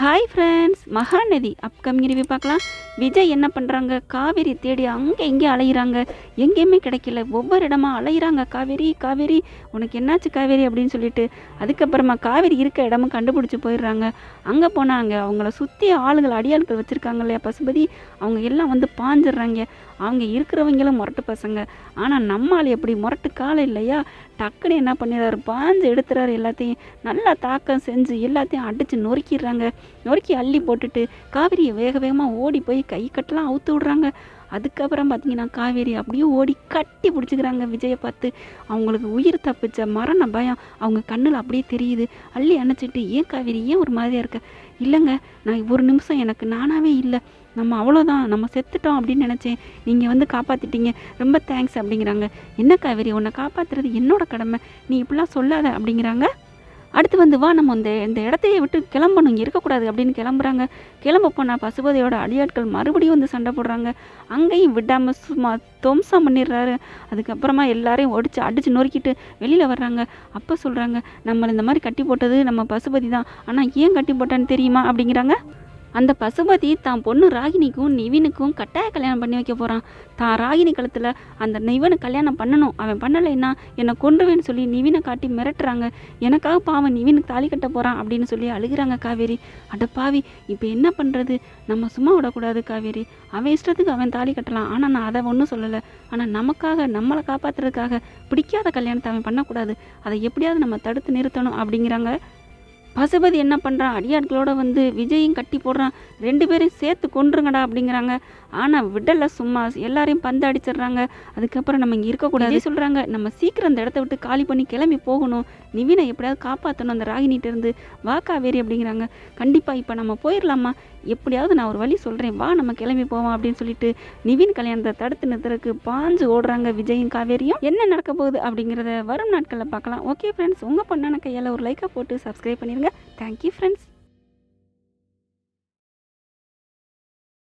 Hi friends Mahanadi upcoming review பார்க்கலாம். விஜய் என்ன பண்ணுறாங்க காவேரி தேடி அங்கே இங்கே அலையிறாங்க. எங்கேயுமே கிடைக்கல. ஒவ்வொரு இடமா அலையிறாங்க. காவேரி காவேரி உனக்கு என்னாச்சு காவேரி அப்படின்னு சொல்லிட்டு. அதுக்கப்புறமா காவேரி இருக்க இடமும் கண்டுபிடிச்சி போயிடுறாங்க. அங்கே போனாங்க. அவங்கள சுற்றி ஆளுகள் அடியாள்கள் வச்சுருக்காங்க இல்லையா பசுபதி? அவங்க எல்லாம் வந்து பாஞ்சிடுறாங்க. அவங்க இருக்கிறவங்களும் முரட்டு பசங்க. ஆனால் நம்மால் எப்படி முரட்டு காலம் இல்லையா? டக்குன்னு என்ன பண்ணிடுறாரு? பாஞ்சு எடுத்துறாரு எல்லாத்தையும். நல்லா தாக்கம் செஞ்சு எல்லாத்தையும் அடித்து நொறுக்கிடுறாங்க. நொறுக்கி அள்ளி போட்டுட்டு காவிரியை வேக வேகமாக ஓடி போய் கை கட்டெல்லாம் அவுத்து விடுறாங்க. அதுக்கப்புறம் பார்த்தீங்கன்னா காவேரி அப்படியே ஓடி கட்டி பிடிச்சிக்கிறாங்க விஜயை பார்த்து. அவங்களுக்கு உயிர் தப்பிச்ச மரண பயம் அவங்க கண்ணில் அப்படியே தெரியுது. அள்ளி அணைச்சிட்டு ஏன் காவேரி ஏன் ஒரு மாதிரியாக இருக்க? இல்லைங்க நான் ஒரு நிமிஷம் எனக்கு நானாவே இல்லை. நம்ம அவ்வளோதான் நம்ம செத்துட்டோம் அப்படின்னு நினச்சேன். நீங்கள் வந்து காப்பாற்றிட்டீங்க ரொம்ப தேங்க்ஸ் அப்படிங்கிறாங்க. என்ன காவேரி உன்னை காப்பாற்றுறது என்னோட கடமை. நீ இப்படிலாம் சொல்லாத அப்படிங்கிறாங்க. அடுத்து வந்து வா நம்ம இந்த இந்த இடத்தையே விட்டு கிளம்பணும். இங்கே இருக்கக்கூடாது. அப்படின்னு கிளம்புறாங்க. கிளம்ப போனால் பசுபதியோட அடியாட்கள் மறுபடியும் வந்து சண்டை போடுறாங்க. அங்கேயும் விடாமல் சும்மா துவம்சம் பண்ணிடுறாரு. அதுக்கப்புறமா எல்லாரையும் ஒடிச்சு அடித்து நொறுக்கிட்டு வெளியில் வர்றாங்க. அப்போ சொல்கிறாங்க நம்மளை இந்த மாதிரி கட்டி போட்டது நம்ம பசுபதி தான். ஆனால் ஏன் கட்டி போட்டான்னு தெரியுமா? அப்படிங்கிறாங்க. அந்த பசுபதி தான் பொண்ணு ராகினிக்கும் நிவினுக்கும் கட்டாய கல்யாணம் பண்ணி வைக்க போகிறான் தான் ராகினி கழுத்தில் அந்த நிவனை கல்யாணம் பண்ணணும். அவன் பண்ணலைன்னா என்னை கொண்டுவேன்னு சொல்லி நிவினை காட்டி மிரட்டுறாங்க. எனக்காக பாவன் நிவினுக்கு தாலி கட்ட போகிறான் அப்படின்னு சொல்லி அழுகிறாங்க காவேரி. அட பாவி இப்போ என்ன பண்ணுறது நம்ம சும்மா விடக்கூடாது காவேரி. அவன் இஷ்டத்துக்கு அவன் தாலி கட்டலாம். ஆனால் நான் அதை ஒன்றும் சொல்லலை. ஆனால் நமக்காக நம்மளை காப்பாற்றுறதுக்காக பிடிக்காத கல்யாணத்தை அவன் பண்ணக்கூடாது. அதை எப்படியாவது நம்ம தடுத்து நிறுத்தணும் அப்படிங்கிறாங்க பசுபதி என்ன பண்ணுறான் அடியாட்களோட வந்து விஜயும் கட்டி போடுறான் ரெண்டு பேரையும் சேர்த்து கொன்றுங்கடா அப்படிங்கிறாங்க. ஆனால் விடலை சும்மா. எல்லாரையும் பந்து அடிச்சிடுறாங்க. அதுக்கப்புறம் நம்ம இங்கே இருக்கக்கூடாது. சொல்கிறாங்க நம்ம சீக்கிரம் அந்த இடத்த விட்டு காலி பண்ணி கிளம்பி போகணும். நிவினை எப்படியாவது காப்பாற்றணும் அந்த ராகினிட்ட இருந்து. வா காவேரி அப்படிங்கிறாங்க. கண்டிப்பாக இப்போ நம்ம போயிடலாமா? எப்படியாவது நான் ஒரு வழி சொல்கிறேன் வா நம்ம கிளம்பி போவோம் அப்படின்னு சொல்லிட்டு நிவின் கல்யாணத்தை தடுத்து நிறுத்துறதுக்கு பாஞ்சு ஓடுறாங்க விஜயும் காவேரியும். என்ன நடக்க போகுது அப்படிங்கிறத வரும் நாட்களில் பார்க்கலாம். ஓகே ஃப்ரெண்ட்ஸ் உங்கள் பொண்ணான கையால் ஒரு லைக்கை போட்டு சப்ஸ்கிரைப் பண்ணிடுங்க தேங்க்யூ ஃப்ரெண்ட்ஸ்